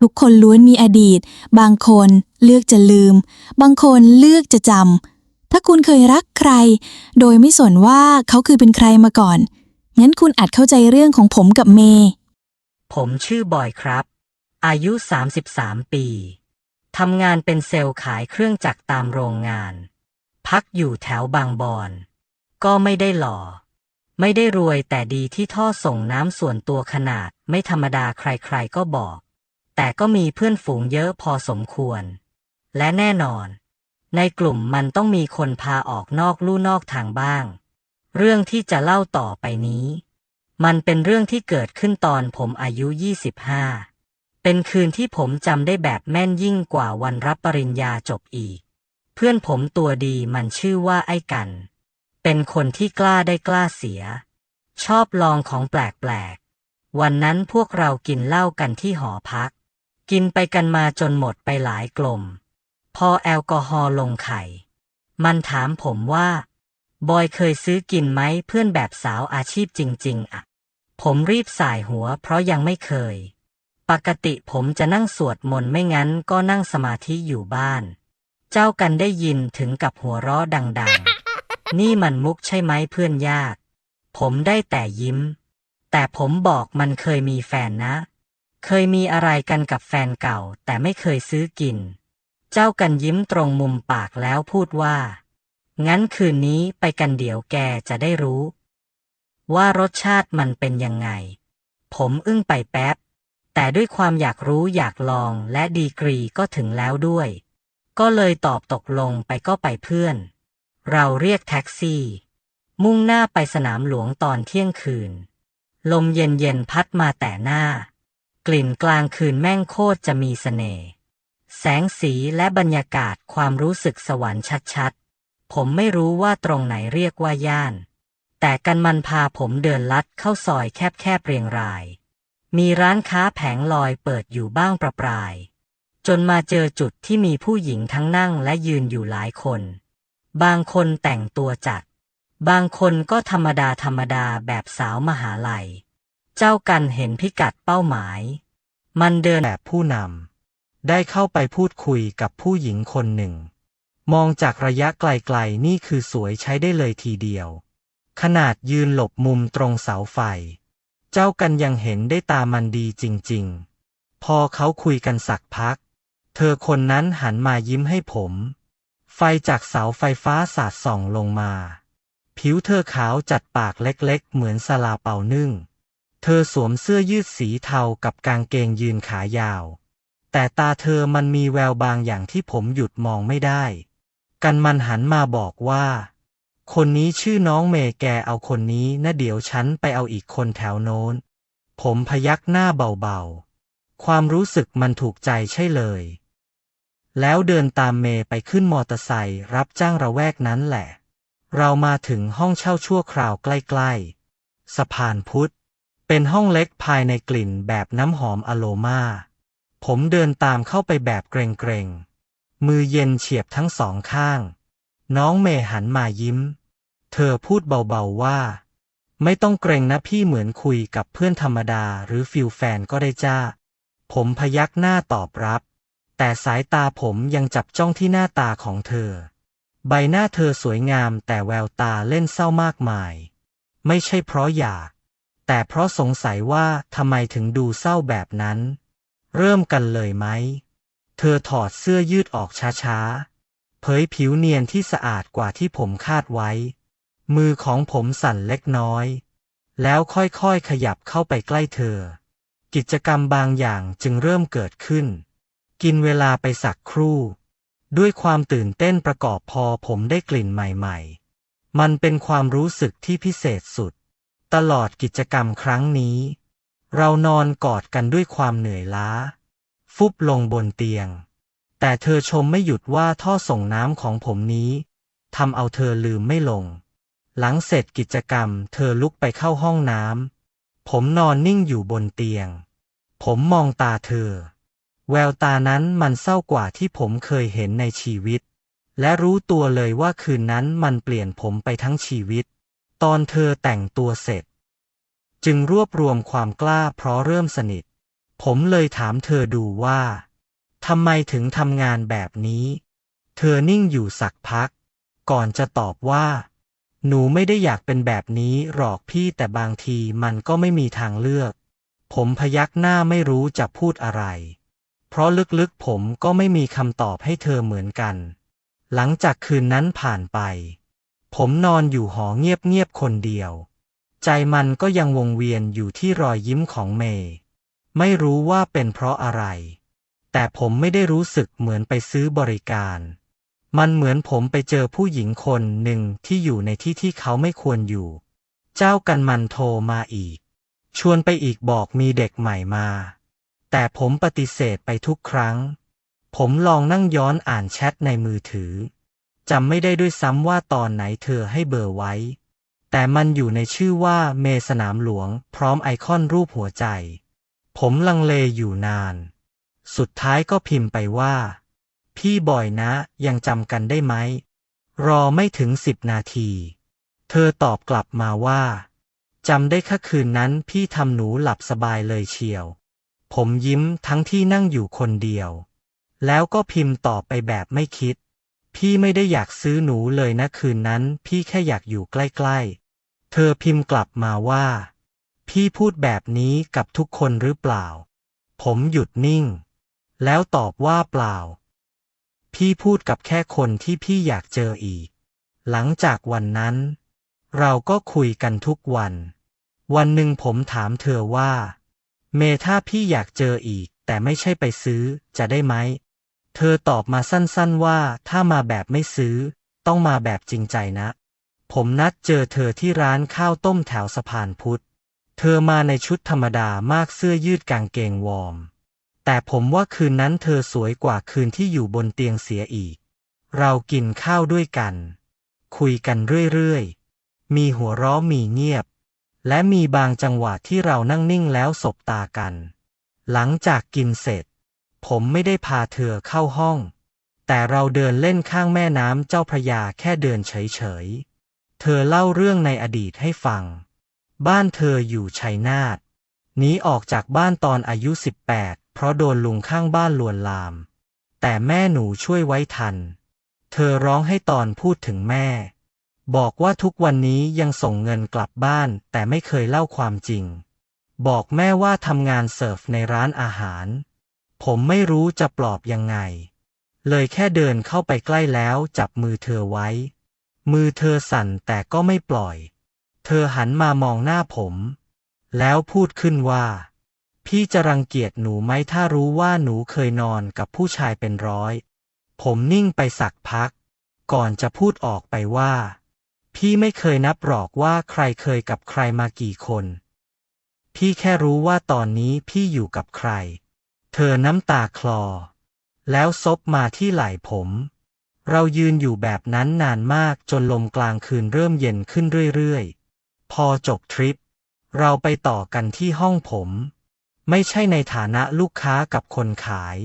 ทุกคนล้วนมีอดีต บางคนเลือกจะลืม บางคนเลือกจะจำ ถ้าคุณเคยรักใคร โดยไม่สนว่าเขาคือเป็นใครมาก่อน งั้นคุณอาจเข้าใจเรื่องของผมกับเมย์ ผมชื่อบอยครับ อายุ 33 ปี ทำงานเป็นเซลล์ขายเครื่องจักรตามโรงงาน พักอยู่แถวบางบอน ก็ไม่ได้หล่อ ไม่ได้รวยแต่ดีที่ท่อส่งน้ำส่วนตัวขนาดไม่ธรรมดาใครๆก็บอก แต่ก็มีเพื่อนฝูงเยอะพอสมควร และแน่นอน ในกลุ่มมันต้องมีคนพาออกนอกลู่นอกทางบ้าง เรื่องที่จะเล่าต่อไปนี้ มันเป็นเรื่องที่เกิดขึ้นตอนผมอายุ 25 เป็นคืนที่ผมจำได้แบบแม่นยิ่งกว่าวันรับปริญญาจบอีก เพื่อนผมตัวดีมันชื่อว่าไอ้กัน เป็นคนที่กล้าได้กล้าเสีย ชอบลองของแปลกๆวันนั้นพวกเรากินเหล้ากันที่หอพัก กินไปกันมาจนหมดไปหลายกลม พอแอลกอฮอล์ลงไข่ มันถามผมว่า บอยเคยซื้อกินไหมเพื่อนแบบสาวอาชีพจริง ๆ อะ ผมรีบสายหัวเพราะยังไม่เคย ปกติผมจะนั่งสวดมนต์ไม่งั้นก็นั่งสมาธิอยู่บ้าน เจ้ากันได้ยินถึงกับหัวเราะดัง ๆ นี่มันมุกใช่ไหมเพื่อนยาก ผมได้แต่ยิ้ม แต่ผมบอกมันเคยมีแฟนนะ เคยมีอะไรกันกับแฟนเก่า แต่ไม่เคยซื้อกิน เจ้ากันยิ้มตรงมุมปากแล้วพูดว่า งั้นคืนนี้ไปกันเดี๋ยวแกจะได้รู้ ว่ารสชาติมันเป็นยังไง ผมอึ้งไปแป๊บ แต่ด้วยความอยากรู้อยากลองและดีกรีก็ถึงแล้วด้วย ก็เลยตอบตกลงไปก็ไปเพื่อน เราเรียกแท็กซี่ มุ่งหน้าไปสนามหลวงตอนเที่ยงคืน ลมเย็นเย็นๆพัดมาแต่หน้า กลิ่นกลางคืนแม่งโคตรจะมีเสน่ห์แสงสีและบรรยากาศความรู้สึกสวรรค์ชัดๆ ผมไม่รู้ว่าตรงไหนเรียกว่าย่าน แต่กันมันพาผมเดินลัดเข้าซอยแคบๆเรียงราย มีร้านค้าแผงลอยเปิดอยู่บ้างประปราย จนมาเจอจุดที่มีผู้หญิงทั้งนั่งและยืนอยู่หลายคน บางคนแต่งตัวจัด บางคนก็ธรรมดาธรรมดาแบบสาวมหาลัย เจ้ากันเห็นพิกัดเป้าหมาย มันเดินแบบผู้นำได้เข้าไปพูดคุยกับผู้หญิงคนหนึ่ง มองจากระยะไกลๆนี่คือสวยใช้ได้เลยทีเดียว ขนาดยืนหลบมุมตรงเสาไฟ เจ้ากันยังเห็นได้ตามันดีจริงๆ พอเขาคุยกันสักพัก เธอคนนั้นหันมายิ้มให้ผม ไฟจากเสาไฟฟ้าสาดส่องลงมา ผิวเธอขาวจัดปากเล็กๆ เหมือนสลาเป่านึ่ง เธอสวมเสื้อยืดสีเทากับกางเกงยืนขายาว แต่ตาเธอมันมีแววบางอย่างที่ผมหยุดมองไม่ได้ กันมันหันมาบอกว่า คนนี้ชื่อน้องเมย์แกเอาคนนี้นะเดี๋ยวฉันไปเอาอีกคนแถวโน้น ผมพยักหน้าเบาๆ ความรู้สึกมันถูกใจใช่เลย แล้วเดินตามเมย์ไปขึ้นมอเตอร์ไซค์รับจ้างระแวกนั้นแหละ เรามาถึงห้องเช่าชั่วคราวใกล้ ๆ สะพานพุทธ เป็นห้องเล็กภายในกลิ่นแบบน้ำหอมอโลมา ผมเดินตามเข้าไปแบบเกรงๆ มือเย็นเฉียบทั้งสองข้าง น้องเมย์หันมายิ้ม เธอพูดเบาๆว่า ไม่ต้องเกรงนะพี่เหมือนคุยกับเพื่อนธรรมดาหรือฟิลแฟนก็ได้จ้า ผมพยักหน้าตอบรับ แต่สายตาผมยังจับจ้องที่หน้าตาของเธอ ใบหน้าเธอสวยงามแต่แววตาเล่นเศร้ามากมาย ไม่ใช่เพราะอยาก แต่เพราะสงสัยว่าทำไมถึงดูเศร้าแบบนั้น เริ่มกันเลยไหม เธอถอดเสื้อยืดออกช้าๆ เผยผิวเนียนที่สะอาดกว่าที่ผมคาดไว้ มือของผมสั่นเล็กน้อย แล้วค่อยๆขยับเข้าไปใกล้เธอ กิจกรรมบางอย่างจึงเริ่มเกิดขึ้น กินเวลาไปสักครู่ ด้วยความตื่นเต้นประกอบพอผมได้กลิ่นใหม่ ๆ มันเป็นความรู้สึกที่พิเศษสุด ตลอดกิจกรรมครั้งนี้ เรานอนกอดกันด้วยความเหนื่อยล้า ฟุบลงบนเตียง แต่เธอชมไม่หยุดว่าท่อส่งน้ำของผมนี้ทำเอาเธอลืมไม่ลง หลังเสร็จกิจกรรม เธอลุกไปเข้าห้องน้ำผมนอนนิ่งอยู่บนเตียง ผมมองตาเธอ แววตานั้นมันเศร้ากว่าที่ผมเคยเห็นในชีวิต และรู้ตัวเลยว่าคืนนั้นมันเปลี่ยนผมไปทั้งชีวิต ตอนเธอแต่งตัวเสร็จ จึงรวบรวมความกล้าเพราะเริ่มสนิท ผมเลยถามเธอดูว่าทำไมถึงทำงานแบบนี้ เธอนิ่งอยู่สักพัก ก่อนจะตอบว่า หนูไม่ได้อยากเป็นแบบนี้หรอกพี่แต่บางทีมันก็ไม่มีทางเลือก ผมพยักหน้าไม่รู้จะพูดอะไร เพราะลึกๆผมก็ไม่มีคำตอบให้เธอเหมือนกัน หลังจากคืนนั้นผ่านไป ผมนอนอยู่หอเงียบๆคนเดียว ใจมันก็ยังวงเวียนอยู่ที่รอยยิ้มของเมย์ไม่รู้ว่าเป็นเพราะอะไร แต่ผมไม่ได้รู้สึกเหมือนไปซื้อบริการ มันเหมือนผมไปเจอผู้หญิงคนหนึ่งที่อยู่ในที่ที่เขาไม่ควรอยู่ เจ้ากันมันโทรมาอีก ชวนไปอีกบอกมีเด็กใหม่มา แต่ผมปฏิเสธไปทุกครั้ง ผมลองนั่งย้อนอ่านแชทในมือถือ จำไม่ได้ด้วยซ้ำว่าตอนไหนเธอให้เบอร์ไว้ แต่มันอยู่ในชื่อว่าเมสนามหลวง พร้อมไอคอนรูปหัวใจ ผมลังเลอยู่นาน สุดท้ายก็พิมพ์ไปว่า พี่บ่อยนะยังจำกันได้ไหม รอไม่ถึงสิบนาที เธอตอบกลับมาว่าจำได้แค่คืนนั้นพี่ทำหนูหลับสบายเลยเชียว ผมยิ้มทั้งที่นั่งอยู่คนเดียว แล้วก็พิมพ์ต่อไปแบบไม่คิด พี่ไม่ได้อยากซื้อหนูเลยนะคืนนั้น พี่แค่อยากอยู่ใกล้ๆ เธอพิมพ์กลับมาว่า พี่พูดแบบนี้กับทุกคนหรือเปล่า ผมหยุดนิ่ง แล้วตอบว่าเปล่า พี่พูดกับแค่คนที่พี่อยากเจออีก หลังจากวันนั้น เราก็คุยกันทุกวัน วันหนึ่งผมถามเธอว่า เมถ้าพี่อยากเจออีก แต่ไม่ใช่ไปซื้อจะได้ไหม เธอตอบมาสั้นๆว่าถ้ามาแบบไม่ซื้อ ต้องมาแบบจริงใจนะ ผมนัดเจอเธอที่ร้านข้าวต้มแถวสะพานพุทธ เธอมาในชุดธรรมดามากเสื้อยืดกางเกงวอร์ม แต่ผมว่าคืนนั้นเธอสวยกว่าคืนที่อยู่บนเตียงเสียอีก เรากินข้าวด้วยกัน คุยกันเรื่อยๆ มีหัวเราะมีเงียบ และมีบางจังหวะที่เรานั่งนิ่งแล้วสบตากัน หลังจากกินเสร็จ ผมไม่ได้พาเธอเข้าห้อง แต่เราเดินเล่นข้างแม่น้ำเจ้าพระยาแค่เดินเฉยๆ เธอเล่าเรื่องในอดีตให้ฟัง บ้านเธออยู่ชัยนาทหนีออกจากบ้านตอนอายุ 18 เพราะโดนลุงข้างบ้านลวนลาม แต่แม่หนูช่วยไว้ทัน เธอร้องให้ตอนพูดถึงแม่ บอกว่าทุกวันนี้ยังส่งเงินกลับบ้านแต่ไม่เคยเล่าความจริง บอกแม่ว่าทำงานเสิร์ฟในร้านอาหาร ผมไม่รู้จะปลอบยังไง เลยแค่เดินเข้าไปใกล้แล้วจับมือเธอไว้ มือเธอสั่นแต่ก็ไม่ปล่อย เธอหันมามองหน้าผม แล้วพูดขึ้นว่า พี่จะรังเกียจหนูไหมถ้ารู้ว่าหนูเคยนอนกับผู้ชายเป็นร้อย ผมนิ่งไปสักพัก ก่อนจะพูดออกไปว่า พี่ไม่เคยนับหรอกว่าใครเคยกับใครมากี่คน พี่แค่รู้ว่าตอนนี้พี่อยู่กับใคร เธอน้ำตาคลอ แล้วซบมาที่ไหล่ผม เรายืนอยู่แบบนั้นนานมากจนลมกลางคืนเริ่มเย็นขึ้นเรื่อยๆ พอจบทริป เราไปต่อกันที่ห้องผม ไม่ใช่ในฐานะลูกค้ากับคนขาย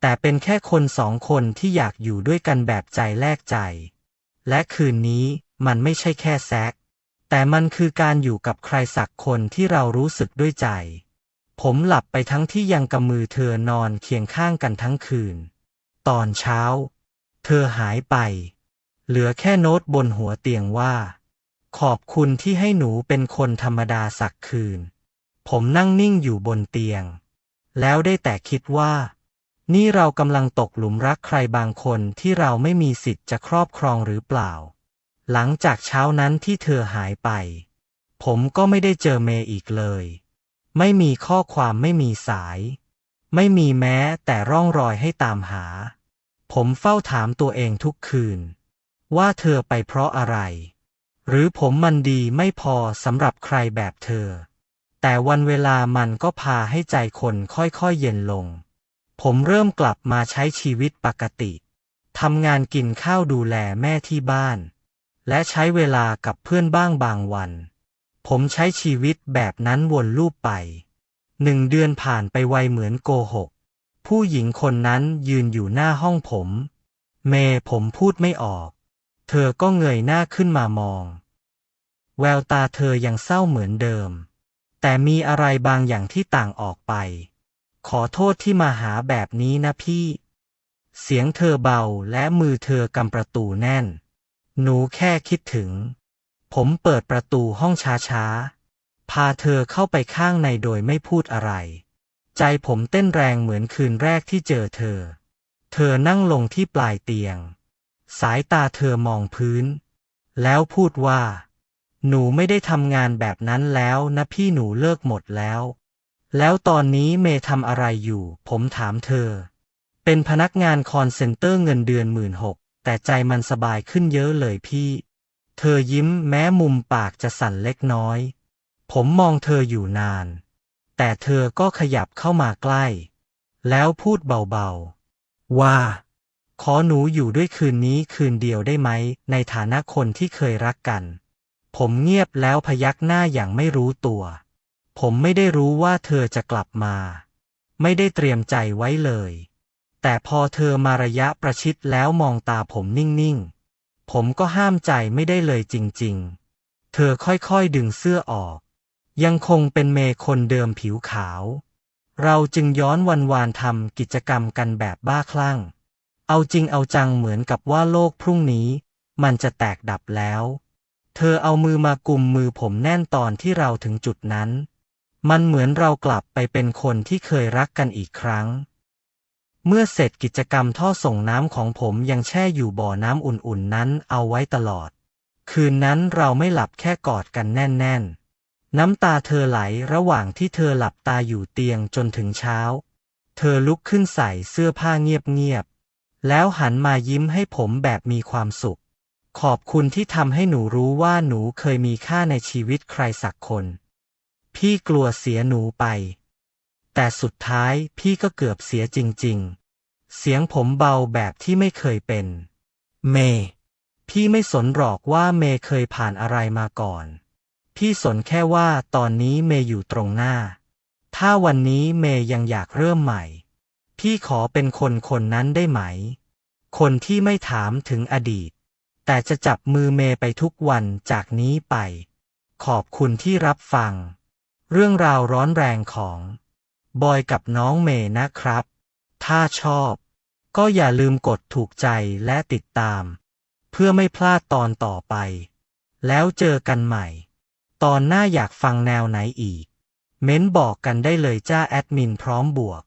แต่เป็นแค่คนสองคนที่อยากอยู่ด้วยกันแบบใจแลกใจ และคืนนี้มันไม่ใช่แค่แซกแต่มันคือการอยู่กับใครสักคนที่เรารู้สึกด้วยใจ ผมหลับไปทั้งที่ยังกำมือเธอนอนเคียงข้างกันทั้งคืน ตอนเช้า เธอหายไป เหลือแค่โน้ตบนหัวเตียงว่า ขอบคุณที่ให้หนูเป็นคนธรรมดาสักคืน ผมนั่งนิ่งอยู่บนเตียง แล้วได้แต่คิดว่า นี่เรากำลังตกหลุมรักใครบางคนที่เราไม่มีสิทธิ์จะครอบครองหรือเปล่า หลังจากเช้านั้นที่เธอหายไป ผมก็ไม่ได้เจอเมย์อีกเลย ไม่มีข้อความไม่มีสาย ไม่มีแม้แต่ร่องรอยให้ตามหา ผมเฝ้าถามตัวเองทุกคืน ว่าเธอไปเพราะอะไร หรือผมมันดีไม่พอสำหรับใครแบบเธอ แต่วันเวลามันก็พาให้ใจคนค่อยๆเย็นลง ผมเริ่มกลับมาใช้ชีวิตปกติทำงานกินข้าวดูแลแม่ที่บ้าน และใช้เวลากับเพื่อนบ้างบางวัน ผมใช้ชีวิตแบบนั้นวนลูปไปหนึ่งเดือนผ่านไปไวเหมือนโกหก ผู้หญิงคนนั้นยืนอยู่หน้าห้องผม เมผมพูดไม่ออก เธอก็เงยหน้าขึ้นมามอง แววตาเธอยังเศร้าเหมือนเดิม แต่มีอะไรบางอย่างที่ต่างออกไป ขอโทษที่มาหาแบบนี้นะพี่ เสียงเธอเบาและมือเธอกำประตูแน่น หนูแค่คิดถึง ผมเปิดประตูห้องช้าๆ พาเธอเข้าไปข้างในโดยไม่พูดอะไร ใจผมเต้นแรงเหมือนคืนแรกที่เจอเธอ เธอนั่งลงที่ปลายเตียง สายตาเธอมองพื้น แล้วพูดว่า หนูไม่ได้ทำงานแบบนั้นแล้วนะพี่หนูเลิกหมดแล้ว แล้วตอนนี้เมย์ทำอะไรอยู่ ผมถามเธอ เป็นพนักงานคอนเซ็นเตอร์เงินเดือนหมื่นหกแต่ใจมันสบายขึ้นเยอะเลยพี่ เธอยิ้มแม้มุมปากจะสั่นเล็กน้อย ผมมองเธออยู่นาน แต่เธอก็ขยับเข้ามาใกล้ แล้วพูดเบาๆ ว่า ขอหนูอยู่ด้วยคืนนี้คืนเดียวได้ไหม ในฐานะคนที่เคยรักกัน ผมเงียบแล้วพยักหน้าอย่างไม่รู้ตัว ผมไม่ได้รู้ว่าเธอจะกลับมา ไม่ได้เตรียมใจไว้เลย แต่พอเธอมาระยะประชิดแล้วมองตาผมนิ่งๆ ผมก็ห้ามใจไม่ได้เลยจริง ๆ เธอค่อยๆดึงเสื้อออก ยังคงเป็นเมย์คนเดิมผิวขาว เราจึงย้อนวันวานทำกิจกรรมกันแบบบ้าคลั่ง เอาจริงเอาจังเหมือนกับว่าโลกพรุ่งนี้ มันจะแตกดับแล้ว เธอเอามือมากุมมือผมแน่นตอนที่เราถึงจุดนั้น มันเหมือนเรากลับไปเป็นคนที่เคยรักกันอีกครั้ง เมื่อเสร็จกิจกรรมท่อส่งน้ำของผมยังแช่อยู่บ่อน้ำอุ่นๆนั้นเอาไว้ตลอด คืนนั้นเราไม่หลับแค่กอดกันแน่นๆ น้ำตาเธอไหลระหว่างที่เธอหลับตาอยู่เตียงจนถึงเช้า เธอลุกขึ้นใส่เสื้อผ้าเงียบๆ แล้วหันมายิ้มให้ผมแบบมีความสุข ขอบคุณที่ทำให้หนูรู้ว่าหนูเคยมีค่าในชีวิตใครสักคน พี่กลัวเสียหนูไป แต่สุดท้ายพี่ก็เกือบเสียจริง ๆ เสียงผมเบาแบบที่ไม่เคยเป็น เม พี่ไม่สนหรอกว่าเมเคยผ่านอะไรมาก่อน พี่สนแค่ว่าตอนนี้เมอยู่ตรงหน้า ถ้าวันนี้เมยังอยากเริ่มใหม่ พี่ขอเป็นคนคนนั้นได้ไหม คนที่ไม่ถามถึงอดีต แต่จะจับมือเมไปทุกวันจากนี้ไป ขอบคุณที่รับฟัง เรื่องราวร้อนแรงของ บอยกับน้องเมย์นะครับ ถ้าชอบ ก็อย่าลืมกดถูกใจและติดตาม เพื่อไม่พลาดตอนต่อไป แล้วเจอกันใหม่ ตอนหน้าอยากฟังแนวไหนอีก เม้นบอกกันได้เลยจ้าแอดมินพร้อมบวก